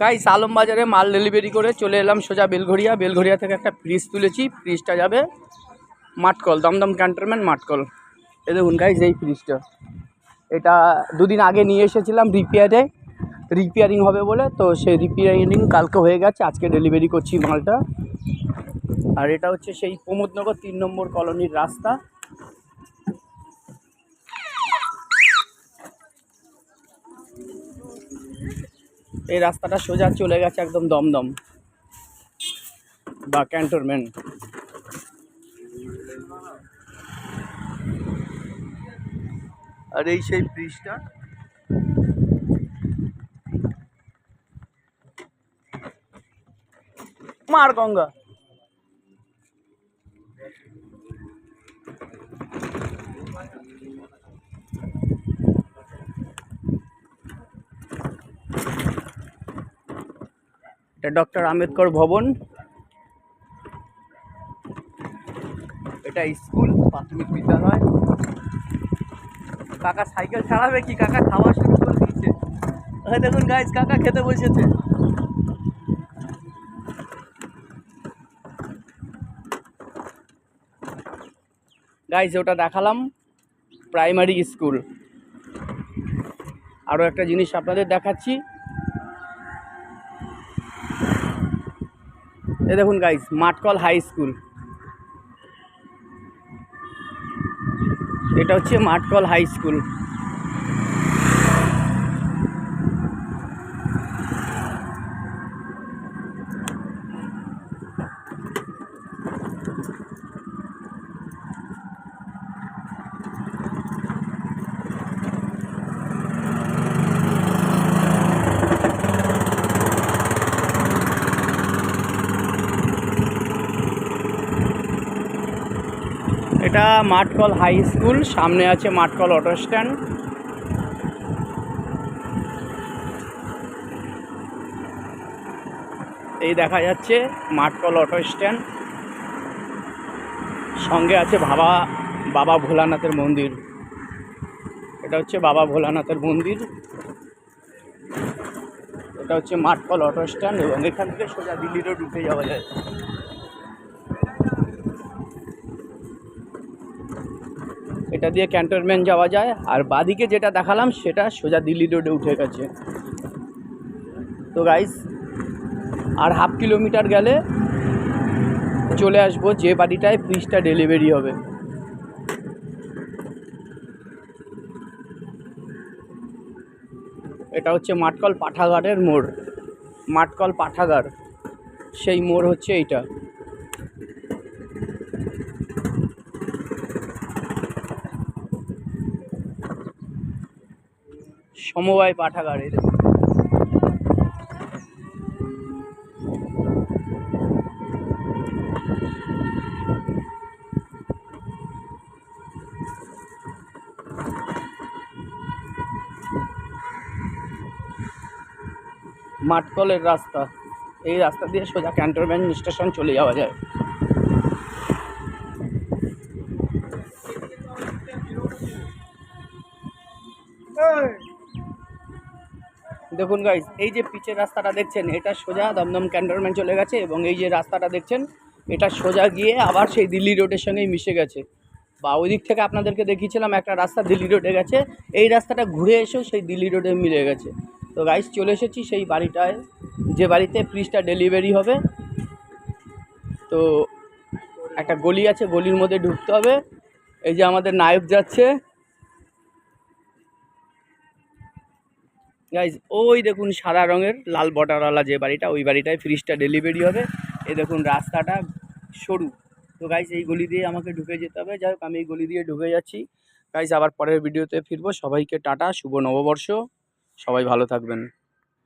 Guys, আলমবাজারে মাল delivery করে চলে এলাম সোজা বেলঘরিয়া বেলঘরিয়া থেকে একটা ফ্রিজ তুলেছি। ফ্রিজটা যাবে মাটকল দমদম ক্যান্টনমেন্ট মাটকল এ দেখুন গাইস এই ফ্রিজটা এটা দুদিন আগে নিয়ে এসেছিলাম রিপেয়ারে রিপেয়ারিং হবে বলে, তো সেই রিপেয়ারিং কালকে হয়ে গেছে। আজকে ডেলিভারি করছি মালটা। আর এটা হচ্ছে সেই প্রমোদনগর তিন নম্বর কলোনির রাস্তা। এই রাস্তাটা সোজা চলে গেছে একদম দমদম বা ক্যান্টনমেন্ট। আর এই সেই ব্রিজটা? মার গঙ্গা। এটা ডক্টর আম্বেদকর ভবন। এটা স্কুল, প্রাথমিক বিদ্যালয়। কাকা সাইকেল চালাবে কি? কাকা খাওয়া শুরু করে দিয়েছে। দেখুন গাইজ কাকা খেতে বসেছে। গাইজ ওটা দেখালাম। প্রাইমারি স্কুল আরও একটা জিনিস আপনাদের দেখাচ্ছি। এ দেখুন গাইজ মাটকল হাই স্কুল এটা হচ্ছে মাটকল হাই স্কুল এটা মাঠকল হাই স্কুল, সামনে আছে মাঠকল অটো স্ট্যান্ড এই দেখা যাচ্ছে মাঠকল অটো স্ট্যান্ড সঙ্গে আছে বাবা বাবা ভোলানাথের মন্দির। এটা হচ্ছে বাবা ভোলানাথের মন্দির। এটা হচ্ছে মাঠকল অটো স্ট্যান্ড এবং এখান থেকে সোজা দিল্লি রোড উঠে যাওয়া যায়। এটা দিয়ে ক্যান্টনমেন্ট যাওয়া যায়। আর বাদিকে যেটা দেখালাম, সেটা সোজা দিল্লি রোডে উঠে গেছে। তো গাইস আর হাফ কিলোমিটার গেলে চলে আসব যে বাড়িটায় ফ্রিজটা ডেলিভারি হবে। এটা হচ্ছে মাটকল পাঠাগারের মোড়। মাটকল পাঠাগার, সেই মোড় হচ্ছে এইটা। সমবায় পাঠাগারের। মাটকলের রাস্তা। এই রাস্তা দিয়ে সোজা ক্যান্টনমেন্ট স্টেশন চলে যাওয়া যায়। দেখুন গাইজ এই যে পিচের রাস্তাটা দেখছেন, এটা সোজা দমদম ক্যান্টনমেন্ট চলে গেছে এবং এই যে রাস্তাটা দেখছেন, এটা সোজা গিয়ে আবার সেই দিল্লি রোডের সঙ্গেই মিশে গেছে। বা ওই দিক থেকে আপনাদেরকে দেখিয়েছিলাম, একটা রাস্তা দিল্লি রোডে গেছে, এই রাস্তাটা ঘুরে এসেও সেই দিল্লি রোডে মিলে গেছে। তো গাইজ চলে এসেছি সেই বাড়িটায়, যে বাড়িতে ফ্রিজটা ডেলিভারি হবে। তো একটা গলি আছে, গলির মধ্যে ঢুকতে হবে। এই যে আমাদের নায়ক যাচ্ছে। গাইজ ওই দেখুন সাদা রঙের লাল বটারওয়ালা যে বাড়িটা, ওই বাড়িটায় ফ্রিজটা ডেলিভারি হবে। এই দেখুন রাস্তাটা সরু। তো গাইজ এই গলি দিয়ে আমাকে ঢুকে যেতে হবে। যাই হোক, আমি এই গলি দিয়ে ঢুকে যাচ্ছি। গাইজ আবার পরের ভিডিওতে ফিরবো। সবাইকে টাটা, শুভ নববর্ষ। সবাই ভালো থাকবেন।